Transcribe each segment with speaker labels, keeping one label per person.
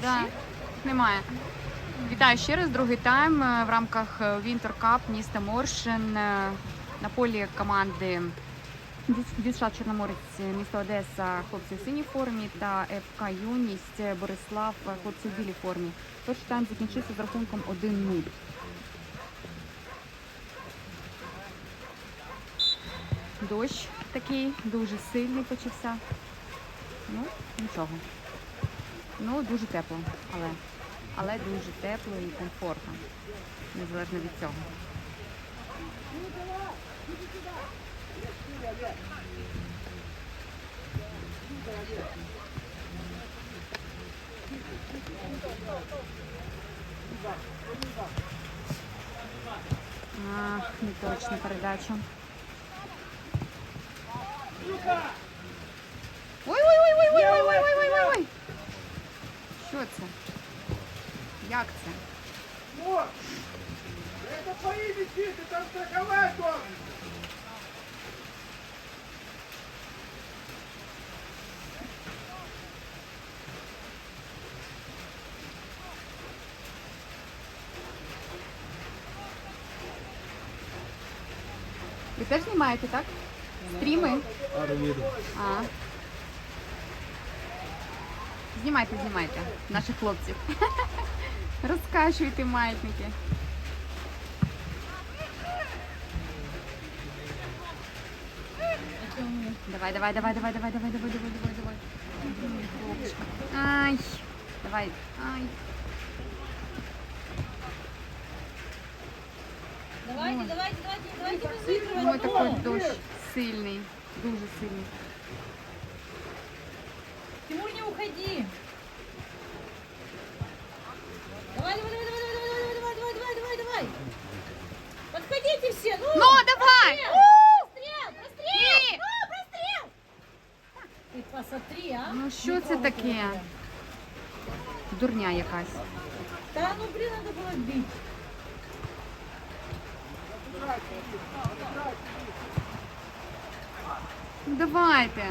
Speaker 1: Да, да. Немає. Вітаю ще раз. Другий тайм е, в рамках е, Winter Cup міста Моршин е, на полі команди Дюша Чорноморець міста Одеса хлопці в синій формі та ФК Юність Борислав хлопці в білій формі. Перший тайм закінчився з рахунком 1-0. Дощ такий дуже сильний почався. Ну, нічого. Ну, дуже тепло, але, але дуже тепло і комфортно, незалежно від цього. Ах, не точна передача. Ой-ой-ой-ой-ой-ой-ой-ой-ой! Що це? Як це?
Speaker 2: Вот! Это твои мячи, ты там страховать должен!
Speaker 1: Ви теж знімаєте, так? Стріми? А. Знімайте, знімайте наших хлопців. Розкачуйте маятники. Давай, давай, давай, давай, давай, давай, давай, давай, давай, давай. Ой, хлопчик. Ай. Давай. Ай.
Speaker 3: Давайте, давайте, давайте, давайте
Speaker 1: Ой,
Speaker 3: разыгрывать.
Speaker 1: такий дощ сильний. Дуже сильний. Ні. Дурня якась.
Speaker 3: Та ну блін, треба було
Speaker 1: бити. Давайте.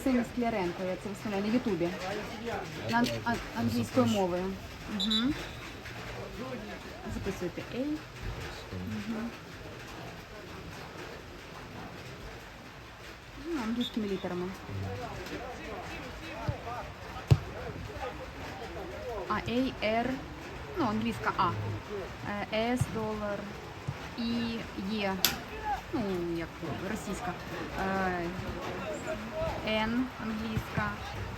Speaker 1: Арсеній Скляренко, я це виставляю на Ютубі. На ан- ан- англійською мовою. Угу. Записуйте A. Угу. Ну, англійськими літерами. А A, R, ну, англійська А. Е, S, долар, І, Є. Ну, як російська. Е, Н англійська,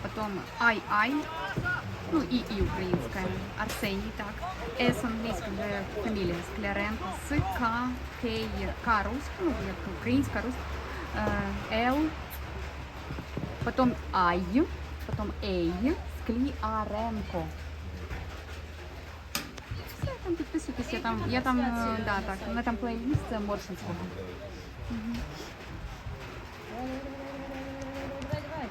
Speaker 1: потім I, I, ну і І українська, Арсеній, так. С англійська вже фамілія Скляренко, С, К, К, К руська, ну як українська, руська, е, Л, потім Ай, потім Ей, Скліаренко. Там підписуйтесь, я там, я там, е, да, так, у там плейліст Моршинського.
Speaker 3: Давай, давай, давай, давай.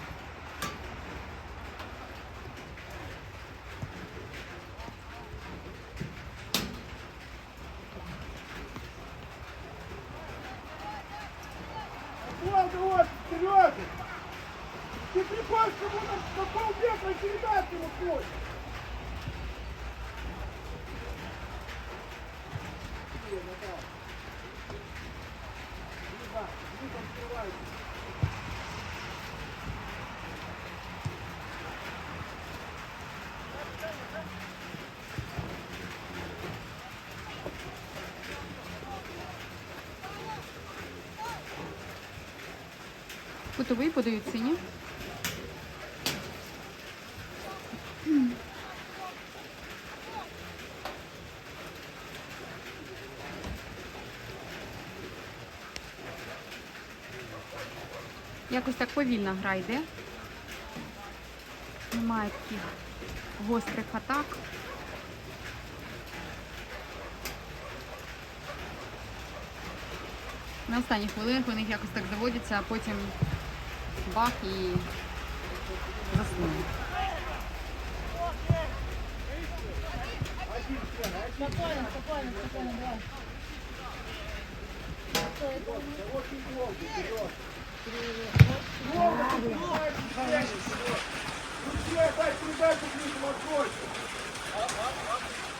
Speaker 2: Вот, вот, вперед! Ты приходишь ему на, на полметра передать ему твой!
Speaker 1: Кутовий подають сині. Якось так повільна гра йде. Немає таких гострих атак. На останніх хвилинах вони якось так заводяться, а потім бак і засну.
Speaker 3: Спокойно, спокойно, спокойно, давай.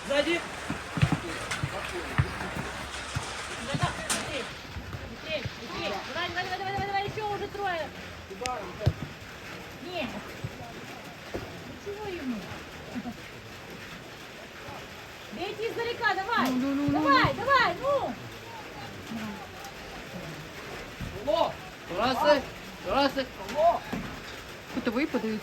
Speaker 4: Сзади!
Speaker 3: Давай, давай, давай, давай, давай, еще уже трое. Нет. Ну чего ему? Бейте издалека, давай.
Speaker 1: Ну, ну, ну, ну,
Speaker 3: Давай, давай, ну.
Speaker 4: О! Здравствуй. Здравствуй.
Speaker 1: Кутовий подають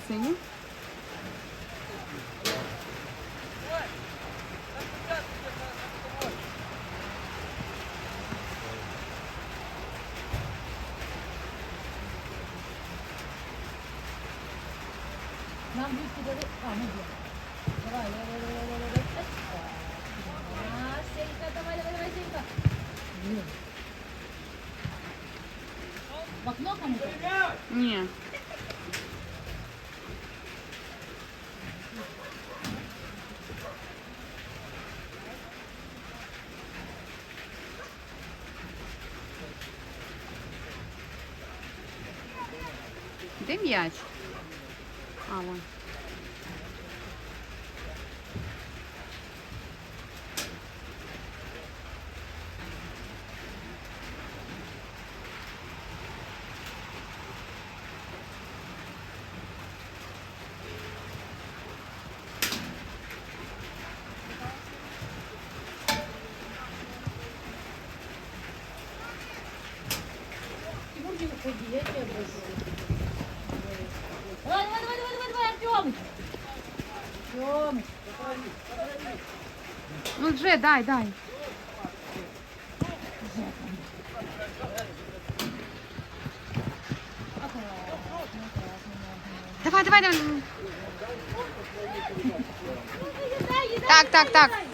Speaker 1: Ні. Де м'яч? А, вон.
Speaker 3: Тимур, не уходи, я тебя прошу. Давай, давай, давай, давай, давай, давай, Артемыч. Артемыч.
Speaker 1: Ну, дай, дай. Давай, давай, давай. Так, так, так.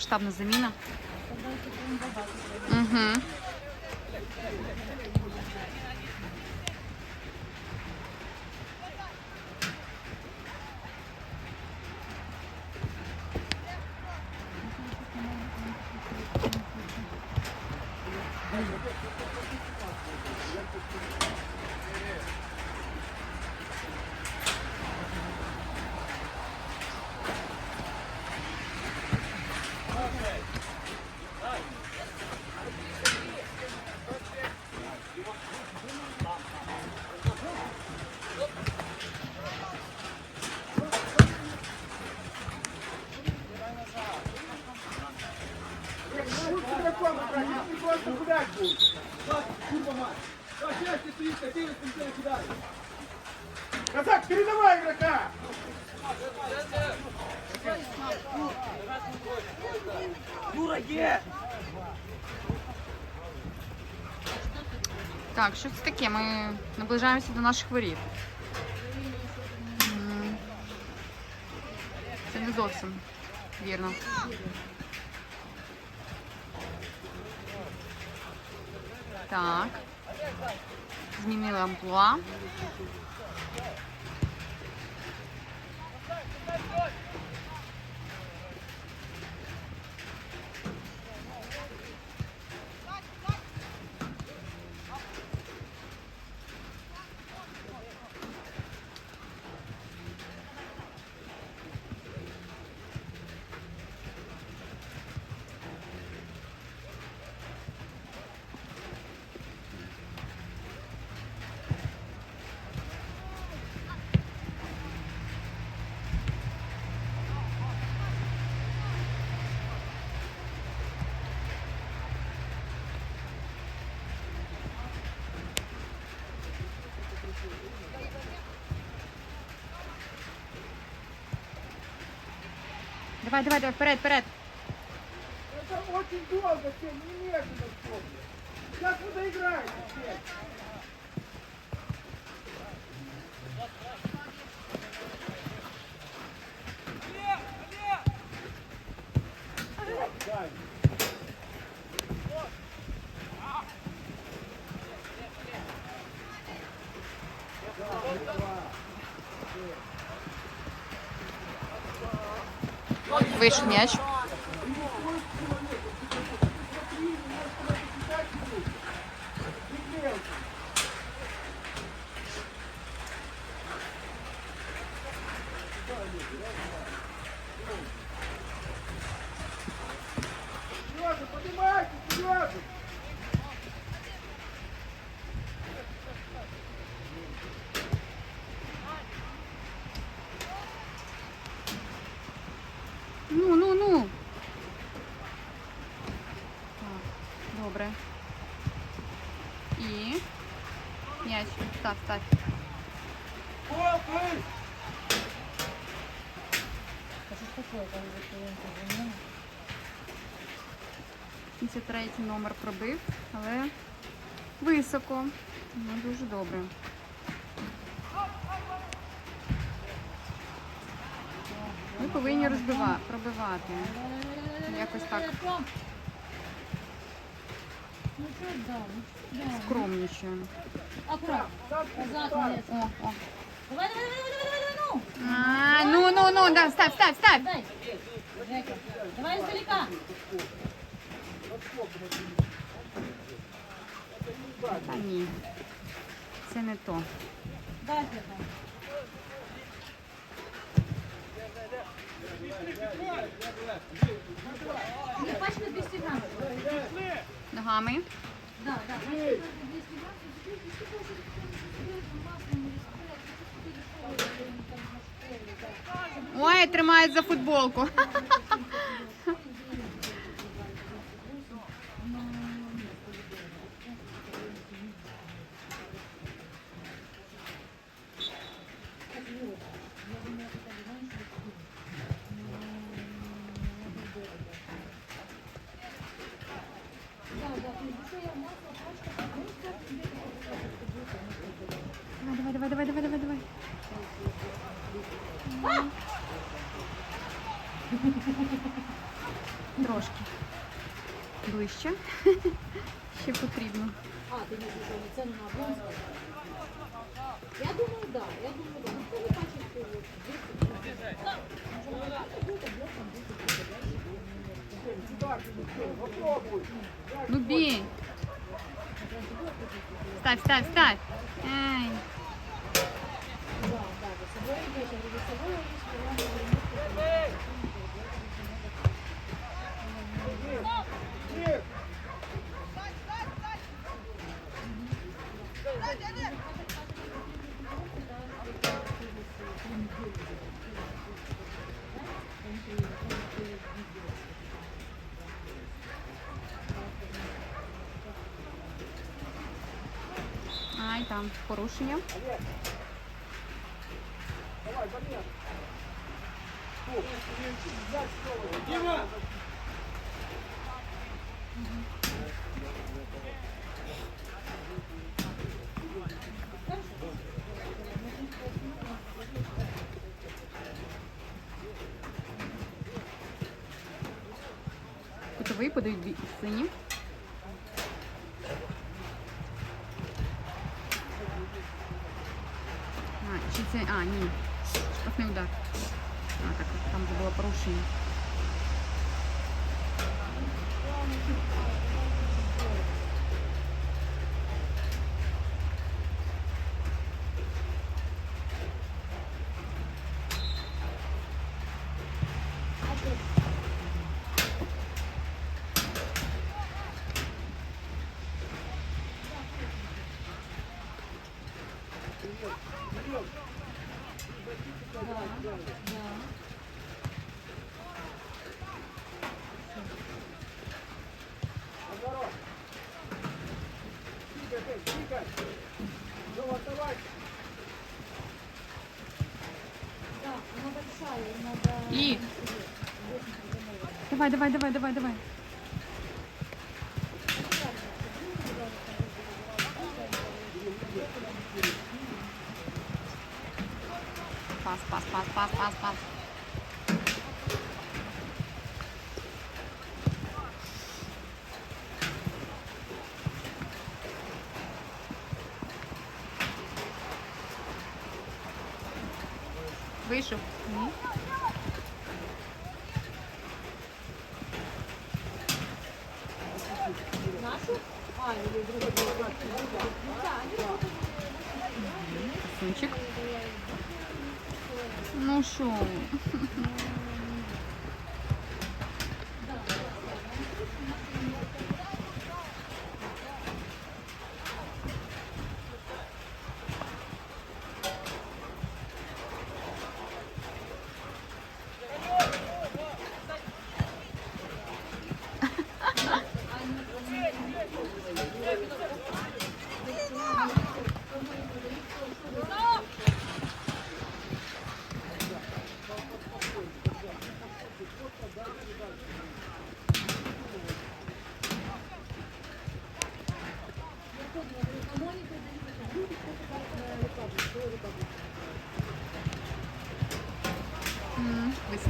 Speaker 1: Ого, масштабна заміна. Угу.
Speaker 2: Будь играть, если просто гулять будешь. Казак, передавай игрока!
Speaker 4: Юра, є!
Speaker 1: Так, що це таке? Ми наближаємося до наших воріт. М. Це не зовсім вірно. Так. Змінили амплуа. Давай, давай, давай, вперед, вперед.
Speaker 2: Это очень долго, все, не немедленно вспомни. Сейчас вы доиграете, Сень. Дай.
Speaker 1: Вийшов м'яч.
Speaker 2: Сережа, поднимайся, Сережа!
Speaker 1: Ну, ну, ну. Так, добре. І. М'яч. Став, став.
Speaker 2: Гол, ты!
Speaker 3: Та що ж таке, там за хвилинку заміна?
Speaker 1: 73 номер пробив, але високо. Ну, дуже добре. Ми повинні розбива, пробивати. Якось так. Скромнічуємо.
Speaker 3: Аккуратно. Назад, молодець.
Speaker 1: О, о.
Speaker 3: Давай, давай, давай, давай, давай, давай, ну!
Speaker 1: А, ну, ну, ну, да, ставь, ставь, ставь.
Speaker 3: Дай. Жека. Давай издалека.
Speaker 1: Та ні. Це не то.
Speaker 3: Дай, Жека. Не пачка 200 грамм.
Speaker 1: Ногами.
Speaker 3: Да, да. пачка 200 грамм.
Speaker 1: Ой, тримають за футболку. Давай, давай, давай. Трошки. Ближче. Ще потрібно.
Speaker 3: А, ти не пішов, це на бронзу. Я думаю, да. Я думаю, да. Ніхто не цього.
Speaker 2: Попробуй.
Speaker 1: Ну бей. Ставь, ставь, ставь. Ай.
Speaker 3: Да, да, за собою йдеш, я говорю, за собою йдеш,
Speaker 2: Ник,
Speaker 1: Ай, порушення. Кутовий подають бі- сині. А, чи це. А, ні. Штрафний удар. А, так, там вже було порушення. І
Speaker 3: Давай, давай, давай, давай, давай. Пас, пас, пас, пас, пас, пас. Сунчик. Ну що?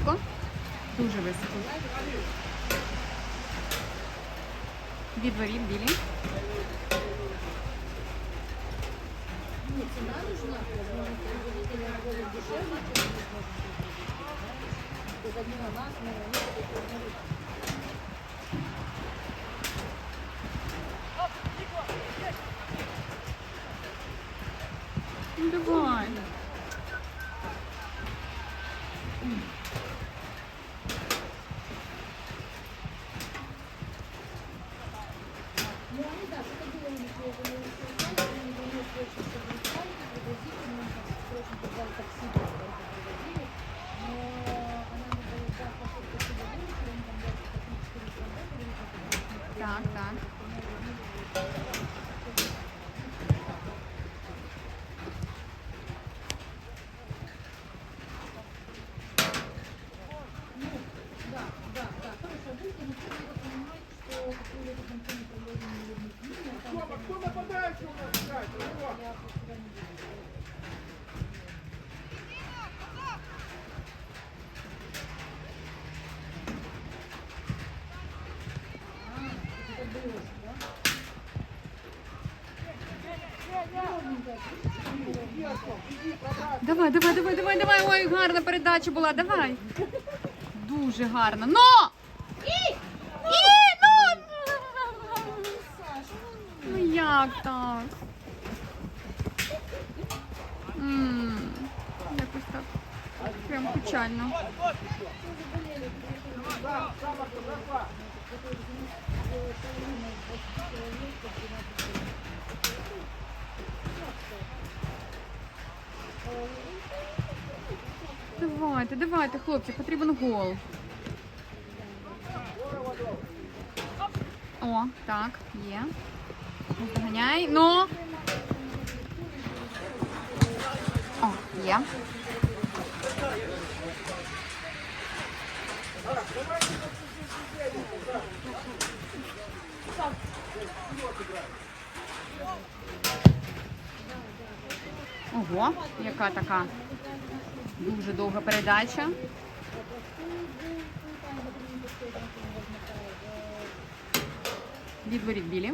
Speaker 3: Високо? Дуже високо. Від воріт білі.
Speaker 1: Нет,
Speaker 3: Давай, давай, давай, давай, давай. Ой, гарна передача була. Давай. Дуже гарно. Но! І! І! Ну! Ну як так? М, Якось так. Прям печально. Давайте, давайте, хлопці, потрібен гол. О, так, є. Доганяй. Ну. О, є. Ого, яка така дуже довга передача. Відворіт білі.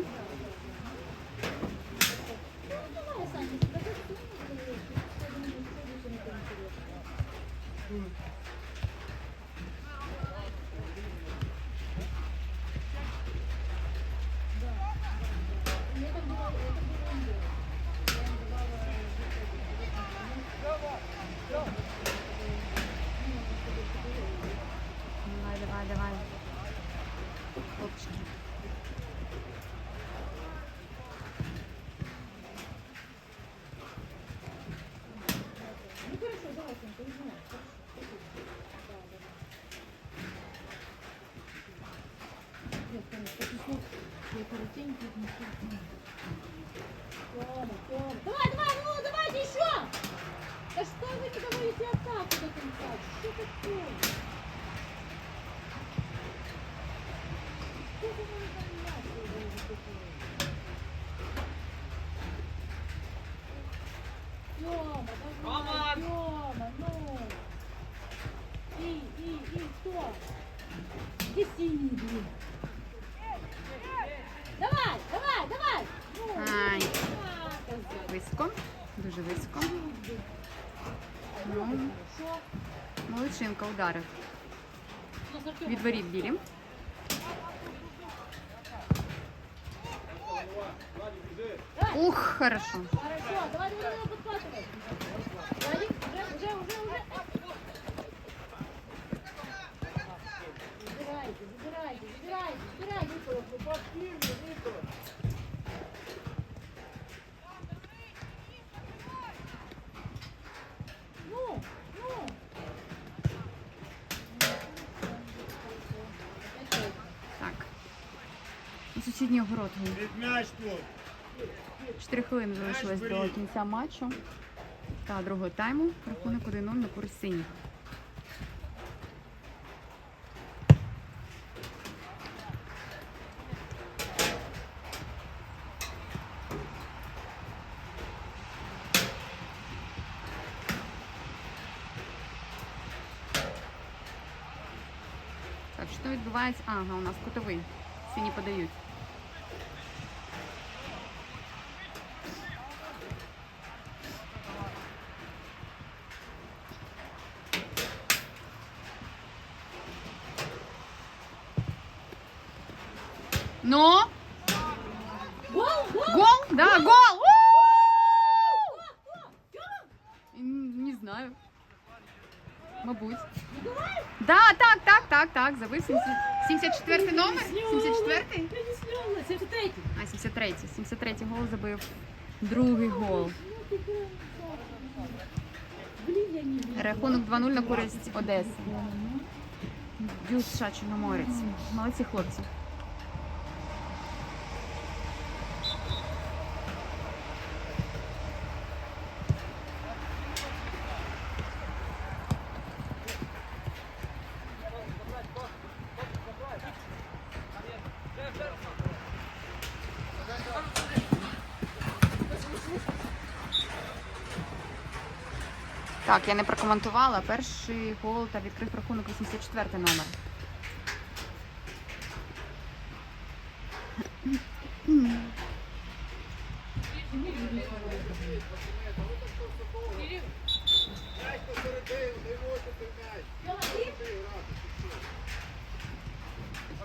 Speaker 3: високо,
Speaker 1: дуже високо. Ну, Молодчинка ударив. Відворів білі. Ух, хорошо.
Speaker 3: Забирайте, забирайте, забирайте, забирайте.
Speaker 2: Тут.
Speaker 1: 4 хвилини залишилось до кінця матчу та другого тайму. Рахунок 1-0 на користь синіх. Так, що відбувається? Ага, у нас кутовий. Сині подають. Ну?
Speaker 3: Гол, гол!
Speaker 1: Гол? Да, гол! У! М, Не знаю. Мабуть. Да, так, так, так, так. Забив 70 74 номер? 74?
Speaker 3: Я не сняла, 73
Speaker 1: А, 73. 73 гол забив. Другий гол. Рахунок 2-0 на користь Одеси. Дюша Чорноморець. Молодці хлопці. Так, я не прокоментувала. Перший гол та відкрив рахунок 84 номер.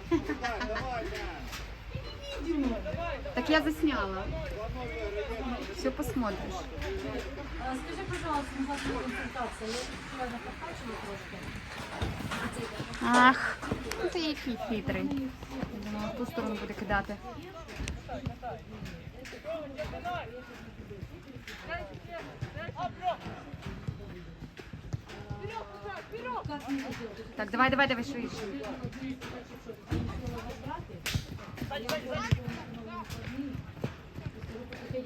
Speaker 2: Давай, давай, м'яч.
Speaker 1: Так я засняла. Все посмотришь.
Speaker 3: Скажи, пожалуйста, у вас консультация. Я тут сегодня трошки.
Speaker 1: Ах, ну ти який хитрий. Я думала, в ту сторону буде кидати. Так, давай, давай, давай швидше.
Speaker 3: Хотите,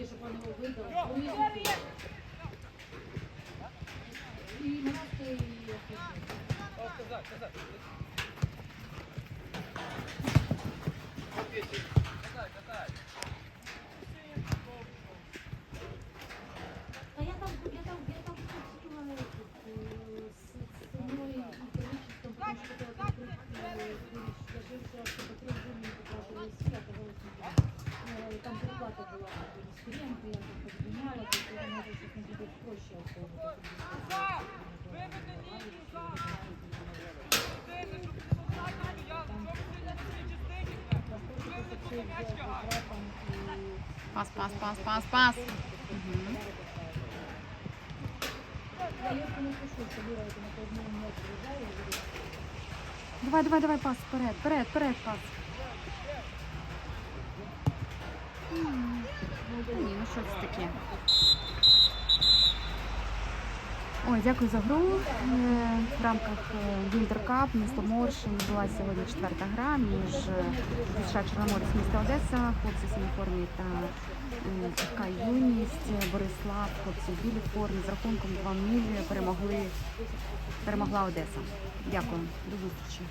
Speaker 3: чтобы Там зарплата была как бы с клиента, я там подменяла, то есть это может сейчас не будет проще оформить.
Speaker 1: Пас, пас, пас, пас, пас. Мгм.
Speaker 3: Я ее не пишу, что Юра это на полдня не приезжаю, я говорю,
Speaker 1: Давай, давай, давай, пас, вперед, вперед, вперед, пас. Ні, ну що це таке? Ой, дякую за гру. Е, В рамках е, Winter Cup місто Моршин була сьогодні четверта гра між е, США Чорноморець міста Одеса, хлопці в формі та е, ФК Юність, е, Борислав, хлопці в білій формі з рахунком 2-0 перемогли, перемогла Одеса. Дякую, до зустрічі.